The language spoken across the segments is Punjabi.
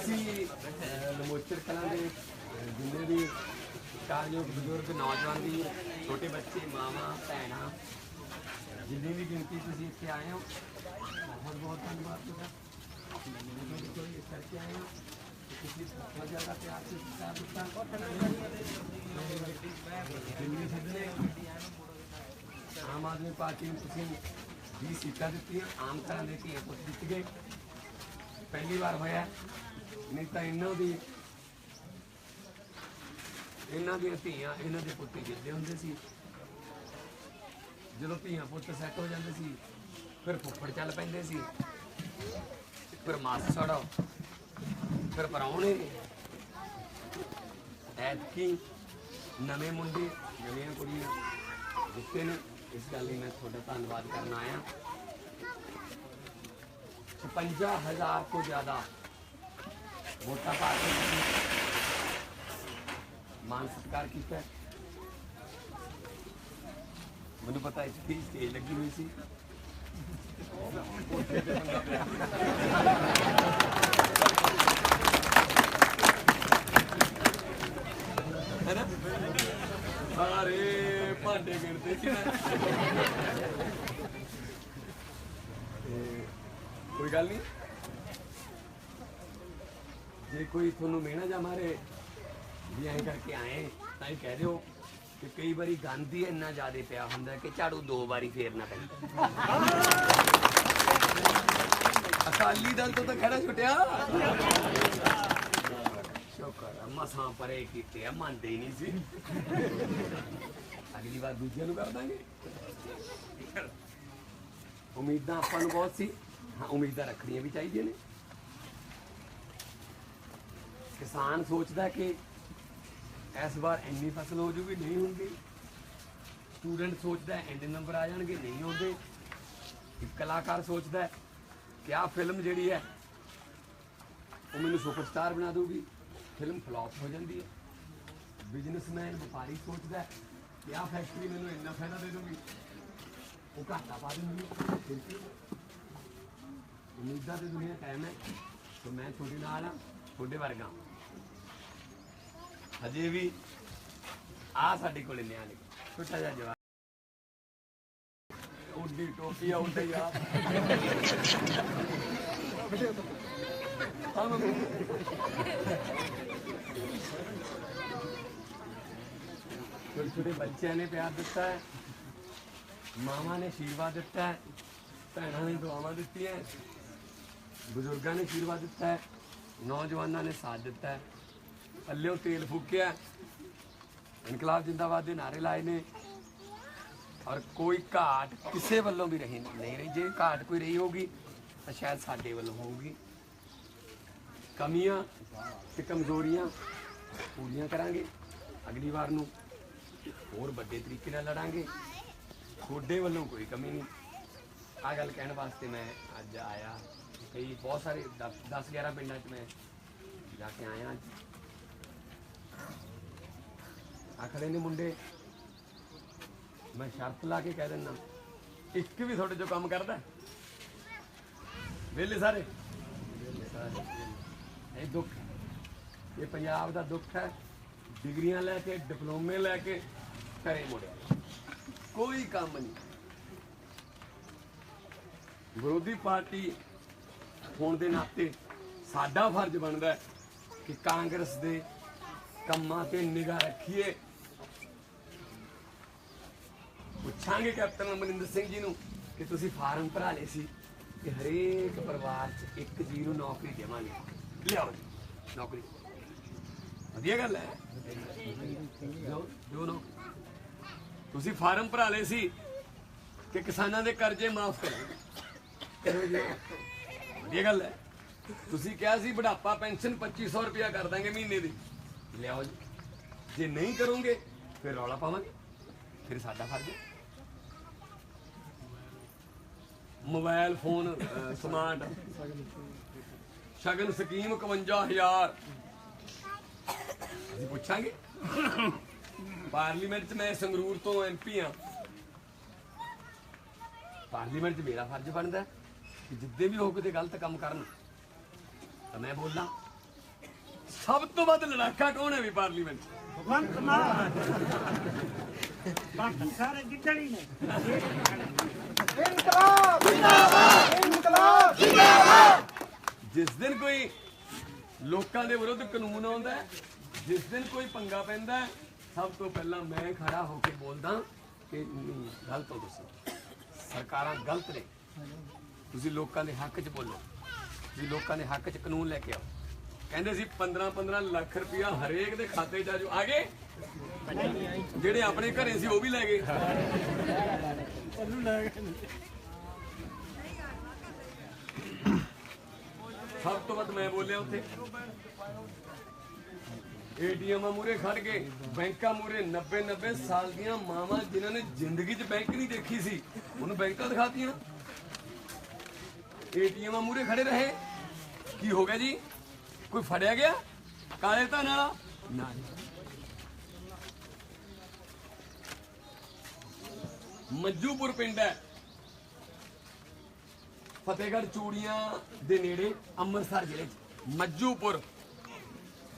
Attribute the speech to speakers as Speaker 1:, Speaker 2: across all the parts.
Speaker 1: ਅਸੀਂ ਲਮੋਚਰ ਕਲਾਂ ਦੇ ਜਿੰਨੇ ਵੀ ਕਾਰਯੋਗ ਬਜ਼ੁਰਗ, ਨੌਜਵਾਨ ਵੀ, ਛੋਟੇ ਬੱਚੇ, ਮਾਵਾਂ, ਭੈਣਾਂ, ਜਿੰਨੀ ਵੀ ਗਿਣਤੀ ਤੁਸੀਂ ਇੱਥੇ ਆਏ ਹੋ, ਬਹੁਤ ਬਹੁਤ ਧੰਨਵਾਦ ਤੁਹਾਡਾ। ਕੋਈ ਇਸ ਕਰਕੇ ਆਏ ਹੋ ਤੁਸੀਂ ਬਹੁਤ ਜ਼ਿਆਦਾ ਪਿਆਰ से ਸਤਿਕਾਰ ਦਿੱਤਾ। ਜਿੰਨੀ ਸਿੱਧਨੇ ਆਮ ਆਦਮੀ ਪਾਰਟੀ ਨੂੰ ਤੁਸੀਂ 20 ਸੀਟਾਂ ਦਿੱਤੀਆਂ, ਆਮ ਤਰ੍ਹਾਂ ਦੇ ਧੀਆਂ ਪੁੱਤ ਜਿੱਤ ਗਏ। ਪਹਿਲੀ ਵਾਰ ਹੋਇਆ। ਨਹੀਂ ਤਾਂ ਇਹਨਾਂ ਦੀ ਇਹਨਾਂ ਦੀਆਂ ਧੀਆਂ ਇਹਨਾਂ ਦੇ ਪੁੱਤ ਹੀ ਹੁੰਦੇ ਸੀ। ਜਦੋਂ ਧੀਆਂ ਪੁੱਤ ਸੈੱਟ ਹੋ ਜਾਂਦੇ ਸੀ, ਫਿਰ ਫੁੱਫੜ ਚੱਲ ਪੈਂਦੇ ਸੀ। ਫਿਰ ਮਾਸੜ ਫਿਰ ਪਰਾਉਣੇ ਐਤਕੀ ਨਵੇਂ ਮੁੰਡੇ, ਨਵੀਆਂ ਕੁੜੀਆਂ ਜਿੱਤੇ ਨੇ। ਇਸ ਗੱਲ ਲਈ ਮੈਂ ਤੁਹਾਡਾ ਧੰਨਵਾਦ ਕਰਨ ਆਇਆ। 55000 ਤੋਂ ਜ਼ਿਆਦਾ ਵੋਟਾਂ ਪਾ ਕੇ ਤੁਸੀਂ ਮਾਨ ਸਤਿਕਾਰ ਕੀਤਾ। ਮੈਨੂੰ ਪਤਾ ਇਸ ਕਿ ਸਟੇਜ ਲੱਗੀ ਹੋਈ ਸੀ। ਸਾਰੇ ਭਾਂਡੇ ਗਿਣਦੇ ਸੀ ਤੇ ਕੋਈ ਗੱਲ ਨਹੀਂ ਜੇ ਕੋਈ ਤੁਹਾਨੂੰ ਮਿਹਣਾ ਜਾਂ ਮਾਰੇ, ਵੀ ਐਂ ਕਰਕੇ ਆਏ, ਤਾਂ ਇਹ ਕਹਿ ਦਿਓ ਕਿ ਕਈ ਵਾਰੀ ਗੰਦ ਹੀ ਇੰਨਾ ਜ਼ਿਆਦਾ ਪਿਆ ਹੁੰਦਾ ਕਿ ਝਾੜੂ ਦੋ ਵਾਰੀ ਫੇਰਨਾ ਪੈਂਦਾ। ਅਕਾਲੀ ਦਲ ਤੋਂ ਤਾਂ ਖੜਾ ਛੁੱਟਿਆ। ਸ਼ੁਕਰ ਮਸਾਂ ਪਰੇ ਕੀਤੇ ਆ, ਮੰਨਦੇ ਹੀ ਨਹੀਂ ਸੀ। ਅਗਲੀ ਵਾਰ ਦੂਜਿਆਂ ਨੂੰ ਕਰ ਦਾਂਗੇ। ਉਮੀਦਾਂ ਆਪਾਂ ਨੂੰ ਬਹੁਤ ਸੀ। ਹਾਂ, ਉਮੀਦਾਂ ਰੱਖਣੀਆਂ ਵੀ ਚਾਹੀਦੀਆਂ ਨੇ। ਕਿਸਾਨ ਸੋਚਦਾ ਕਿ ਇਸ ਵਾਰ ਇੰਨੀ ਫਸਲ ਹੋ ਜੂਗੀ, ਨਹੀਂ ਹੁੰਦੀ। ਸਟੂਡੈਂਟ ਸੋਚਦਾ ਇੰਨੇ ਨੰਬਰ ਆ ਜਾਣਗੇ, ਨਹੀਂ ਆਉਂਦੇ। ਇੱਕ ਕਲਾਕਾਰ ਸੋਚਦਾ ਹੈ ਕਿ ਆਹ ਫਿਲਮ ਜਿਹੜੀ ਹੈ, ਉਹ ਮੈਨੂੰ ਸੁਪਰਸਟਾਰ ਬਣਾ ਦੂਗੀ ਫਿਲਮ ਫਲॉप ਹੋ ਜਾਂਦੀ ਹੈ। ਬਿਜ਼ਨਸਮੈਨ ਵਪਾਰੀ ਸੋਚਦਾ ਹੈ ਕਿ ਆਹ ਫੈਕਟਰੀ ਮੈਨੂੰ ਇੰਨਾ ਫਾਇਦਾ ਦੇ ਦੂਗੀ ਉਹ ਘਾਟਾ ਪਾ ਦਿੰਦੀ ਉਮੀਦਾਂ ਤੇ ਦੁਨੀਆ ਕਾਇਮ ਹੈ। ਸੋ ਮੈਂ ਤੁਹਾਡੇ ਨਾਲ ਆ ਤੁਹਾਡੇ ਵਰਗਾ ਹਜੇ ਵੀ ਆ ਸਾਡੇ ਕੋਲੇ ਨਿਆ ਨੇ। ਛੋਟਾ ਜਿਹਾ ਜਵਾਬ ਉੱਡੀ ਟੋਪੀ ਆ, ਉੱਡੇ ਯਾਰ ਹਾਂ ਮੰਮੀ ਛੋਟੇ ਬੱਚਿਆਂ ਨੇ ਪਿਆਰ ਦਿੱਤਾ ਹੈ। ਮਾਵਾਂ ਨੇ ਆਸ਼ੀਰਵਾਦ ਦਿੱਤਾ ਹੈ। ਭੈਣਾਂ ਨੇ ਦੁਆਵਾਂ ਦਿੱਤੀਆਂ ਬਜ਼ੁਰਗਾਂ ਨੇ ਆਸ਼ੀਰਵਾਦ ਦਿੱਤਾ ਹੈ। ਨੌਜਵਾਨਾਂ ਨੇ ਸਾਥ ਦਿੱਤਾ ਹੈ। ਪੱਲਿਓ ਤੇਲ ਫੂਕਿਆ। ਇਨਕਲਾਬ ਜਿੰਦਾਬਾਦ ਦੇ ਨਾਰੇ ਲਾਏ ਨੇ। ਔਰ ਕੋਈ ਘਾਟ ਕਿਸੇ ਵੱਲੋਂ ਵੀ ਰਹੀ ਨਹੀਂ। ਰਹੀ। ਜੇ ਘਾਟ ਕੋਈ ਰਹੀ ਹੋਗੀ ਤਾਂ ਸ਼ਾਇਦ ਸਾਡੇ ਵੱਲੋਂ ਹੋਊਗੀ। ਕਮੀਆਂ ਤੇ ਕਮਜ਼ੋਰੀਆਂ ਪੂਰੀਆਂ ਕਰਾਂਗੇ। ਅਗਲੀ ਵਾਰ ਨੂੰ ਹੋਰ ਵੱਡੇ ਤਰੀਕੇ ਨਾਲ ਲੜਾਂਗੇ। ਤੁਹਾਡੇ ਵੱਲੋਂ ਕੋਈ ਕਮੀ ਨਹੀਂ। ਆ ਗੱਲ ਕਹਿਣ ਵਾਸਤੇ ਮੈਂ ਅੱਜ ਆਇਆ। ਕਈ ਬਹੁਤ ਸਾਰੇ 10 11 ਪਿੰਡਾਂ 'ਚ ਮੈਂ ਜਾ ਕੇ ਆਇਆ। ਅੱਜ ਨੇ ਮੁੰਡੇ, ਮੈਂ ਸ਼ਰਤ ਲਾ ਕੇ ਕਹਿ ਦਿੰਦਾ, ਇੱਕ ਵੀ ਤੁਹਾਡੇ ਚੋਂ ਕੰਮ ਕਰਦਾ? ਹੈ? ਵਿਹਲੇ ਸਾਰੇ ਇਹ ਦੁੱਖ ਇਹ ਪੰਜਾਬ ਦਾ ਦੁੱਖ ਹੈ। ਡਿਗਰੀਆਂ ਲੈ ਕੇ, ਡਿਪਲੋਮੇ ਲੈ ਕੇ, ਘਰੇ ਮੁੜਿਆ ਕੋਈ ਕੰਮ ਨਹੀਂ। ਵਿਰੋਧੀ ਪਾਰਟੀ ਹੋਣ ਦੇ ਨਾਤੇ ਸਾਡਾ ਫਰਜ਼ ਬਣਦਾ ਕਿ ਕਾਂਗਰਸ ਦੇ ਕੰਮਾਂ ਤੇ ਨਿਗਾਹ ਰੱਖੀਏ। ਪੁੱਛਾਂਗੇ ਕੈਪਟਨ ਅਮਰਿੰਦਰ ਸਿੰਘ ਜੀ ਨੂੰ ਕਿ ਤੁਸੀਂ ਫਾਰਮ ਭਰਾ ਲਏ ਸੀ ਕਿ ਹਰੇਕ ਪਰਿਵਾਰ 'ਚ ਇੱਕ ਜ਼ੀਰੋ ਨੌਕਰੀ ਦੇਵਾਂਗੇ। ਲਿਆਓ ਜੀ, ਨੌਕਰੀ। ਵਧੀਆ ਗੱਲ ਹੈ। ਜੋ ਨੌਕਰੀ ਤੁਸੀਂ ਫਾਰਮ ਭਰਾ ਲਏ ਸੀ ਕਿ ਕਿਸਾਨਾਂ ਦੇ ਕਰਜ਼ੇ ਮਾਫ ਕਰਾਂਗੇ ਵਧੀਆ ਗੱਲ ਹੈ। ਤੁਸੀਂ ਕਿਹਾ ਸੀ ਬੁਢਾਪਾ ਪੈਨਸ਼ਨ 2500 ਰੁਪਇਆ ਕਰ ਦਾਂਗੇ ਮਹੀਨੇ ਦੀ। ਲਿਆਓ ਜੀ। ਜੇ ਨਹੀਂ ਕਰੋਗੇ ਫਿਰ ਰੌਲਾ ਪਾਵਾਂਗੇ ਫਿਰ ਸਾਡਾ ਫਰਜ਼ ਹੈ। ਮੋਬਾਈਲ ਫੋਨ ਅਹ, ਸਮਾਰਟ। ਸ਼ਗਨ ਸਕੀਮ 51000 ਅਸੀਂ ਪੁੱਛਾਂਗੇ। ਪਾਰਲੀਮੈਂਟ 'ਚ ਮੈਂ ਸੰਗਰੂਰ ਤੋਂ ਐਮਪੀ ਹਾਂ ਪਾਰਲੀਮੈਂਟ 'ਚ ਮੇਰਾ ਫਰਜ਼ ਬਣਦਾ ਹੈ ਕਿ ਜਿੱਦੇ ਵੀ ਉਹ ਕਿਤੇ ਗਲਤ ਕੰਮ ਕਰਨ ਤਾਂ ਮੈਂ ਬੋਲਾਂ। ਸਭ ਤੋਂ ਵੱਧ ਲੜਾਕਾ ਕੌਣ ਹੈ ਵੀ ਪਾਰਲੀਮੈਂਟ?
Speaker 2: ਭਗਵੰਤ ਮਾਨ। ਬਾਕੀ ਸਾਰੇ ਗਿੱਦੜੀ ਨੇ।
Speaker 3: ਇਨਕਲਾਬ! ਜਿੰਦਾਬਾਦ ਇਨਕਲਾਬ!
Speaker 1: ਜਿਸ ਦਿਨ ਕੋਈ ਲੋਕਾਂ ਦੇ ਵਿਰੁੱਧ ਕਾਨੂੰਨ ਆਉਂਦਾ ਹੈ ਜਿਸ ਦਿਨ ਕੋਈ ਪੰਗਾ ਪੈਂਦਾ ਹੈ ਸਭ ਤੋਂ ਪਹਿਲਾਂ ਮੈਂ ਖੜਾ ਹੋ ਕੇ ਬੋਲਦਾ ਕਿ ਨਹੀਂ ਗਲਤ ਹੋ ਤੁਸੀਂ। ਸਰਕਾਰਾਂ ਗਲਤ ਨੇ। ਤੁਸੀਂ ਲੋਕਾਂ ਦੇ ਹੱਕ 'ਚ ਬੋਲੋ। ਤੁਸੀਂ ਲੋਕਾਂ ਦੇ ਹੱਕ 'ਚ ਕਾਨੂੰਨ ਲੈ ਕੇ ਆਓ। ਕਹਿੰਦੇ ਸੀ 15 15 ਲੱਖ ਰੁਪਇਆ ਹਰੇਕ ਦੇ ਖਾਤੇ 'ਚ ਆ ਗਏ? ਜਿਹੜੇ ਆਪਣੇ ਘਰੇ ਸੀ, ਉਹ ਵੀ ਲੈ ਗਏ। ਸਭ ਤੋਂ ਵੱਧ ਮੈਂ ਬੋਲਿਆ ਉੱਥੇ। ਏਟੀਐਮ ਮੂਰੇ ਖੜ ਗਏ ਬੈਂਕਾਂ ਮੂਰੇ 90 90 ਸਾਲ ਦੀਆਂ ਮਾਵਾਂ ਜਿਨ੍ਹਾਂ ਨੇ ਜ਼ਿੰਦਗੀ 'ਚ ਬੈਂਕ ਨਹੀਂ ਦੇਖੀ ਸੀ, ਉਹਨੂੰ ਬੈਂਕਾਂ ਦਿਖਾਤੀਆਂ। ਏਟੀਐਮ ਮੂਰੇ ਖੜੇ ਰਹੇ। ਕੀ ਹੋ ਗਿਆ ਜੀ? ਕੋਈ ਫੜਿਆ ਗਿਆ? ਕਾਲੇ ਧਨ ਵਾਲਾ? ਨਾ ਮੱਜੂਪੁਰ ਪਿੰਡ ਹੈ। ਫਤਿਹਗੜ੍ਹ ਚੂੜੀਆਂ ਦੇ ਨੇੜੇ ਅੰਮ੍ਰਿਤਸਰ ਜ਼ਿਲ੍ਹੇ 'ਚ। ਮੱਜੂਪੁਰ।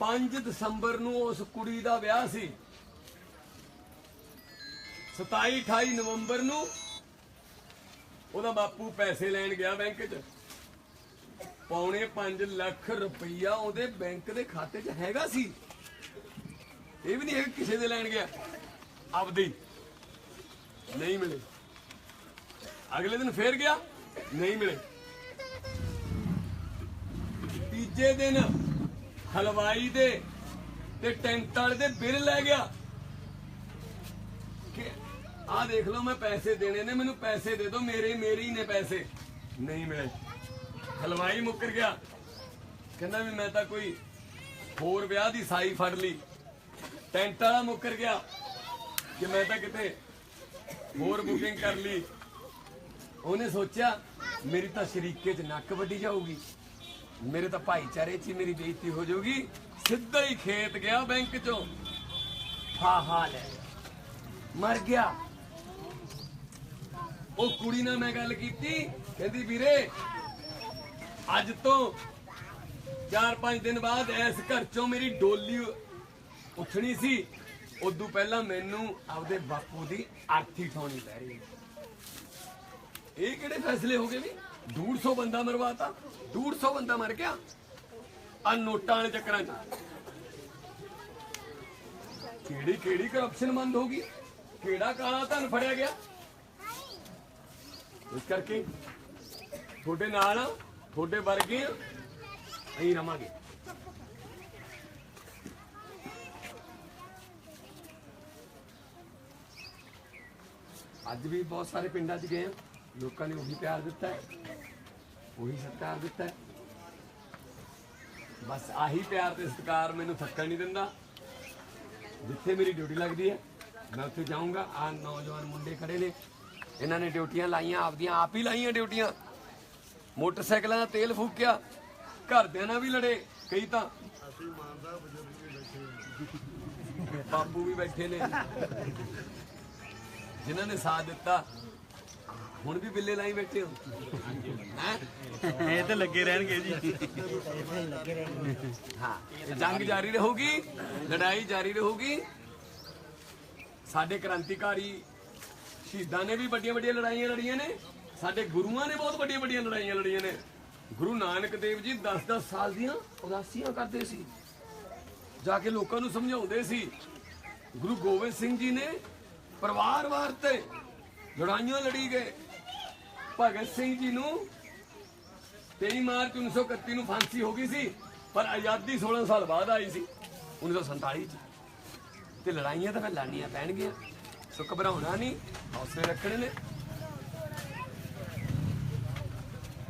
Speaker 1: 5 ਦਸੰਬਰ ਨੂੰ ਉਸ ਕੁੜੀ ਦਾ ਵਿਆਹ ਸੀ। 27 28 ਨਵੰਬਰ ਨੂੰ ਉਹਦਾ ਬਾਪੂ ਪੈਸੇ ਲੈਣ ਗਿਆ ਬੈਂਕ 'ਚ। ਪੌਣੇ 5 ਲੱਖ ਰੁਪਈਆ ਉਹਦੇ ਬੈਂਕ ਦੇ ਖਾਤੇ 'ਚ ਹੈਗਾ ਸੀ। ਇਹ ਵੀ ਨਹੀਂ ਹੈ ਕਿਸੇ ਦੇ ਲੈਣ ਗਿਆ। ਆਪਦੀ ਨਹੀਂ ਮਿਲੇ। ਅਗਲੇ ਦਿਨ ਫੇਰ ਗਿਆ। ਨਹੀਂ ਮਿਲੇ। ਤੀਜੇ ਦਿਨ ਹਲਵਾਈ ਦੇ ਤੇ ਟੈਂਟ ਵਾਲੇ ਦੇ ਬਿੱਲ ਲੈ ਗਿਆ। ਕਿ ਆਹ ਦੇਖ ਲਓ, ਮੈਂ ਪੈਸੇ ਦੇਣੇ ਨੇ, ਮੈਨੂੰ ਪੈਸੇ ਦੇ ਦਿਓ, ਮੇਰੇ ਮੇਰੇ ਹੀ ਨੇ ਪੈਸੇ। ਨਹੀਂ ਮਿਲੇ। ਹਲਵਾਈ ਮੁੱਕਰ ਗਿਆ। ਕਹਿੰਦਾ ਵੀ ਮੈਂ ਤਾਂ ਕੋਈ ਹੋਰ ਵਿਆਹ ਦੀ ਸਾਈ ਫੜ ਲਈ। ਟੈਂਟ ਵਾਲਾ ਮੁੱਕਰ ਗਿਆ ਕਿ ਮੈਂ ਤਾਂ ਕਿਤੇ ਹੋਰ ਬੁਕਿੰਗ ਕਰ ਲਈ। ਉਹਨੇ ਸੋਚਿਆ, ਮੇਰੀ ਤਾਂ ਸ਼ਰੀਕੇ 'ਚ ਨੱਕ ਵੱਢੀ ਜਾਊਗੀ। ਮੇਰੇ ਤਾਂ ਭਾਈਚਾਰੇ 'ਚ ਹੀ ਮੇਰੀ ਬੇਇੱਜ਼ਤੀ ਹੋ ਜਾਊਗੀ। ਸਿੱਧਾ ਹੀ ਖੇਤ ਗਿਆ ਬੈਂਕ 'ਚੋਂ। ਹਾ ਹਾ, ਲੈ। ਮਰ ਗਿਆ। ਉਹ ਕੁੜੀ ਨਾਲ ਮੈਂ ਗੱਲ ਕੀਤੀ, ਕਹਿੰਦੀ, ਵੀਰੇ ਅੱਜ ਤੋਂ 4-5 ਦਿਨ ਬਾਅਦ ਇਸ ਘਰ 'ਚੋਂ ਮੇਰੀ ਡੋਲੀ ਉੱਠਣੀ ਸੀ। ਉਦੋਂ ਪਹਿਲਾਂ ਮੈਨੂੰ ਆਪਦੇ ਬਾਪੂ ਦੀ ਆਰਥੀ ਠਾਉਣੀ ਪੈ ਰਹੀ ਇਹ ਕਿਹੜੇ ਫੈਸਲੇ ਹੋ ਗਏ ਵੀ? 150 ਬੰਦਾ ਮਰਵਾਤਾ 150 ਬੰਦਾ ਮਰ ਗਿਆ। ਆ ਨੋਟਾਂ ਵਾਲੇ ਚੱਕਰਾਂ 'ਚ। ਕਿਹੜੀ ਕਿਹੜੀ ਕਰਪਸ਼ਨ ਬੰਦ ਹੋ ਗਈ? ਕਿਹੜਾ ਕਾਲਾ ਧਨ ਫੜਿਆ ਗਿਆ? ਇਸ ਕਰਕੇ ਤੁਹਾਡੇ ਨਾਲ ਤੁਹਾਡੇ ਵਰਗੇ ਅਸੀਂ ਰਵਾਂਗੇ। ਅੱਜ ਵੀ ਬਹੁਤ ਸਾਰੇ ਪਿੰਡਾਂ 'ਚ ਗਏ ਆ। ਲੋਕਾਂ ਨੇ ਉਹੀ ਪਿਆਰ ਦਿੱਤਾ ਹੈ, ਉਹੀ ਸਤਿਕਾਰ ਦਿੱਤਾ ਹੈ। ਬਸ ਆਹੀ ਪਿਆਰ ਤੇ ਸਤਿਕਾਰ ਮੈਨੂੰ ਥੱਕਣ ਨਹੀਂ ਦਿੰਦਾ। ਜਿੱਥੇ ਮੇਰੀ ਡਿਊਟੀ ਲੱਗਦੀ ਹੈ, ਮੈਂ ਉੱਥੇ ਜਾਊਂਗਾ। ਆ ਨੌਜਵਾਨ ਮੁੰਡੇ ਖੜੇ ਨੇ। ਇਹਨਾਂ ਨੇ ਡਿਊਟੀਆਂ ਲਾਈਆਂ, ਆਪਦੀਆਂ ਆਪ ਹੀ ਲਾਈਆਂ ਡਿਊਟੀਆਂ। ਮੋਟਰਸਾਈਕਲਾਂ ਦਾ ਤੇਲ ਫੂਕਿਆ ਘਰਦਿਆਂ ਨਾਲ ਵੀ ਲੜੇ ਕਈ ਤਾਂ ਬਾਪੂ ਵੀ ਬੈਠੇ ਨੇ ਜਿਨ੍ਹਾਂ ਨੇ ਸਾਥ ਦਿੱਤਾ ਹੁਣ ਵੀ ਬਿੱਲੇ ਲਾਈ ਬੈਠੇ ਹੋ?
Speaker 4: ਇਹ ਤੇ ਲੱਗੇ ਰਹਿਣਗੇ ਜੀ।
Speaker 1: ਹਾਂ ਜੰਗ ਜਾਰੀ ਰਹੂਗੀ ਲੜਾਈ ਜਾਰੀ ਰਹੂਗੀ। ਸਾਡੇ ਕ੍ਰਾਂਤੀਕਾਰੀ ਸ਼ਹੀਦਾਂ ਨੇ ਵੀ ਵੱਡੀਆਂ ਵੱਡੀਆਂ ਲੜਾਈਆਂ ਲੜੀਆਂ ਨੇ। ਸਾਡੇ ਗੁਰੂਆਂ ਨੇ ਬਹੁਤ ਵੱਡੀਆਂ ਵੱਡੀਆਂ ਲੜਾਈਆਂ ਲੜੀਆਂ ਨੇ। ਗੁਰੂ ਨਾਨਕ ਦੇਵ ਜੀ 10-10 ਸਾਲ ਦੀਆਂ ਉਦਾਸੀਆਂ ਕਰਦੇ ਸੀ। ਜਾ ਕੇ ਲੋਕਾਂ ਨੂੰ ਸਮਝਾਉਂਦੇ ਸੀ, ਗੁਰੂ ਗੋਬਿੰਦ ਸਿੰਘ ਜੀ ਨੇ ਪਰਿਵਾਰ-ਵਾਰ ਤੇ ਲੜਾਈਆਂ ਲੜੀ ਗਏ। ਭਗਤ ਸਿੰਘ ਜੀ ਨੂੰ 23 ਮਾਰਚ 1931 ਨੂੰ ਫਾਂਸੀ ਹੋ ਗਈ ਸੀ, ਪਰ ਆਜ਼ਾਦੀ 16 ਸਾਲ ਬਾਅਦ ਆਈ ਸੀ 1947 ਚ। ਤੇ ਲੜਾਈਆਂ ਤਾਂ ਫਿਰ ਲੜਨੀਆਂ ਪੈਣਗੀਆਂ ਸੋ ਘਬਰਾਉਣਾ ਨਹੀਂ, ਹੌਸਲੇ ਰੱਖਣੇ ਨੇ।